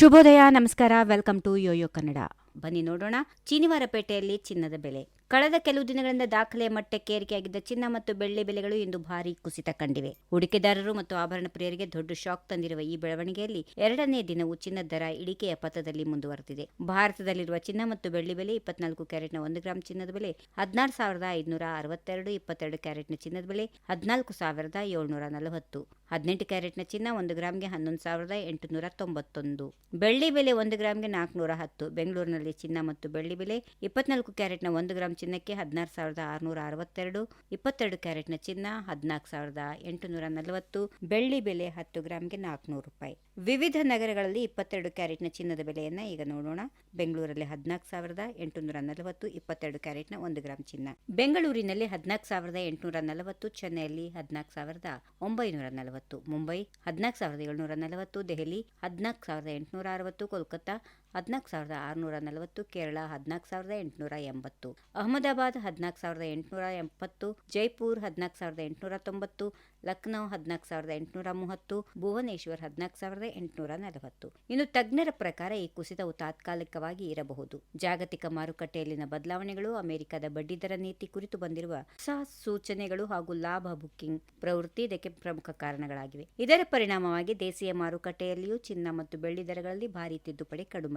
ಶುಭೋದಯ ನಮಸ್ಕಾರ welcome to Yoyo Kannada. ಬನ್ನಿ ನೋಡೋಣ ಚೀನಿವಾರಪೇಟೆಯಲ್ಲಿ ಚಿನ್ನದ ಬೆಲೆ. ಕಳೆದ ಕೆಲವು ದಿನಗಳಿಂದ ದಾಖಲೆಯ ಮಟ್ಟಕ್ಕೆ ಏರಿಕೆಯಾಗಿದ್ದ ಚಿನ್ನ ಮತ್ತು ಬೆಳ್ಳಿ ಬೆಲೆಗಳು ಇಂದು ಭಾರಿ ಕುಸಿತ ಕಂಡಿವೆ. ಹೂಡಿಕೆದಾರರು ಮತ್ತು ಆಭರಣ ಪ್ರಿಯರಿಗೆ ದೊಡ್ಡ ಶಾಕ್ ತಂದಿರುವ ಈ ಬೆಳವಣಿಗೆಯಲ್ಲಿ ಎರಡನೇ ದಿನವೂ ಚಿನ್ನದ ದರ ಇಳಿಕೆಯ ಪಥದಲ್ಲಿ ಮುಂದುವರೆದಿದೆ. ಭಾರತದಲ್ಲಿರುವ ಚಿನ್ನ ಮತ್ತು ಬೆಳ್ಳಿ ಬೆಲೆ ಇಪ್ಪತ್ನಾಲ್ಕು ಕ್ಯಾರೆಟ್ನ ಒಂದು ಗ್ರಾಂ ಚಿನ್ನದ ಬೆಲೆ, ಹದಿನಾರು ಸಾವಿರದ ಐದುನೂರ ಅರವತ್ತೆರಡು, ಇಪ್ಪತ್ತೆರಡು ಕ್ಯಾರೆಟ್ನ ಚಿನ್ನದ ಬೆಲೆ, ಹದಿನಾಲ್ಕು ಸಾವಿರದ ಏಳ್ನೂರ ನಲವತ್ತು. ಹದಿನೆಂಟು ಕ್ಯಾರೆಟ್ನ ಚಿನ್ನ ಒಂದು ಗ್ರಾಂಗೆ ಹನ್ನೊಂದು ಸಾವಿರದ ಎಂಟುನೂರ ತೊಂಬತ್ತೊಂದು. ಬೆಳ್ಳಿ ಬೆಲೆ ಒಂದು ಗ್ರಾಂಗೆ ನಾಲ್ಕುನೂರ ಹತ್ತು. ಬೆಂಗಳೂರಿನಲ್ಲಿ ಚಿನ್ನ ಮತ್ತು ಬೆಳ್ಳಿ ಬೆಲೆ ಇಪ್ಪತ್ನಾಲ್ಕು ಕ್ಯಾರೆಟ್ನ ಒಂದು ಗ್ರಾಂ ಚಿನ್ನಕ್ಕೆ ಹದಿನಾರು ಸಾವಿರದ ಆರುನೂರ ಅರವತ್ತೆರಡು, ಇಪ್ಪತ್ತೆರಡು ಕ್ಯಾರೆಟ್ನ ಚಿನ್ನ ಹದಿನಾಲ್ಕು ಸಾವಿರದ ಎಂಟುನೂರ ನಲವತ್ತು, ಬೆಳ್ಳಿ ಬೆಲೆ ಹತ್ತು ಗ್ರಾಮ್ಗೆ ನಾಲ್ಕುನೂರು ರೂಪಾಯಿ. ವಿವಿಧ ನಗರಗಳಲ್ಲಿ ಇಪ್ಪತ್ತೆರಡು ಕ್ಯಾರೆಟ್ನ ಚಿನ್ನದ ಬೆಲೆಯನ್ನು ಈಗ ನೋಡೋಣ. ಬೆಂಗಳೂರಲ್ಲಿ ಹದಿನಾಲ್ಕು ಸಾವಿರದ ಎಂಟುನೂರ ನಲವತ್ತು, ಇಪ್ಪತ್ತೆರಡು ಕ್ಯಾರೆಟ್ನ ಒಂದು ಗ್ರಾಮ್ ಚಿನ್ನ. ಬೆಂಗಳೂರಿನಲ್ಲಿ ಹದಿನಾಲ್ಕು ಸಾವಿರದ ಎಂಟುನೂರ ನಲವತ್ತು, ಚೆನ್ನೈಯಲ್ಲಿ ಹದಿನಾಲ್ಕು ಸಾವಿರದ ಒಂಬೈನೂರ ನಲವತ್ತು. ಮುಂಬೈ ಹದಿನಾಲ್ಕು ಸಾವಿರದ ಏಳ್ನೂರ ನಲವತ್ತು, ದೆಹಲಿ ಹದಿನಾಲ್ಕು ಸಾವಿರದ ಎಂಟುನೂರ ಅರವತ್ತು, ಕೋಲ್ಕತ್ತಾ ಹದಿನಾಲ್ಕು ಸಾವಿರದ ಆರುನೂರ ನಲವತ್ತು, ಕೇರಳ ಹದಿನಾಲ್ಕು ಸಾವಿರದ ಎಂಟುನೂರ ಎಂಬತ್ತು, ಅಹಮದಾಬಾದ್ ಹದಿನಾಲ್ಕು ಸಾವಿರದ ಎಂಟುನೂರ ಎಪ್ಪತ್ತು ಜೈಪುರ್ ಹದಿನಾಲ್ಕು ಸಾವಿರದ ಎಂಟುನೂರ ತೊಂಬತ್ತು, ಲಕ್ನೋ ಹದಿನಾಲ್ಕು ಸಾವಿರದ ಎಂಟುನೂರ ಮೂವತ್ತು, ಭುವನೇಶ್ವರ್ ಹದಿನಾಲ್ಕು ಸಾವಿರದ ಎಂಟುನೂರ ನಲವತ್ತು. ಇನ್ನು ತಜ್ಞರ ಪ್ರಕಾರ ಈ ಕುಸಿತವು ತಾತ್ಕಾಲಿಕವಾಗಿ ಇರಬಹುದು. ಜಾಗತಿಕ ಮಾರುಕಟ್ಟೆಯಲ್ಲಿನ ಬದಲಾವಣೆಗಳು, ಅಮೆರಿಕದ ಬಡ್ಡಿದರ ನೀತಿ ಕುರಿತು ಬಂದಿರುವ ಹೊಸ ಸೂಚನೆಗಳು ಹಾಗೂ ಲಾಭ ಬುಕ್ಕಿಂಗ್ ಪ್ರವೃತ್ತಿ ಇದಕ್ಕೆ ಪ್ರಮುಖ ಕಾರಣಗಳಾಗಿವೆ. ಇದರ ಪರಿಣಾಮವಾಗಿ ದೇಶೀಯ ಮಾರುಕಟ್ಟೆಯಲ್ಲಿಯೂ ಚಿನ್ನ ಮತ್ತು ಬೆಳ್ಳಿ ದರಗಳಲ್ಲಿ ಭಾರಿ ತಿದ್ದುಪಡಿ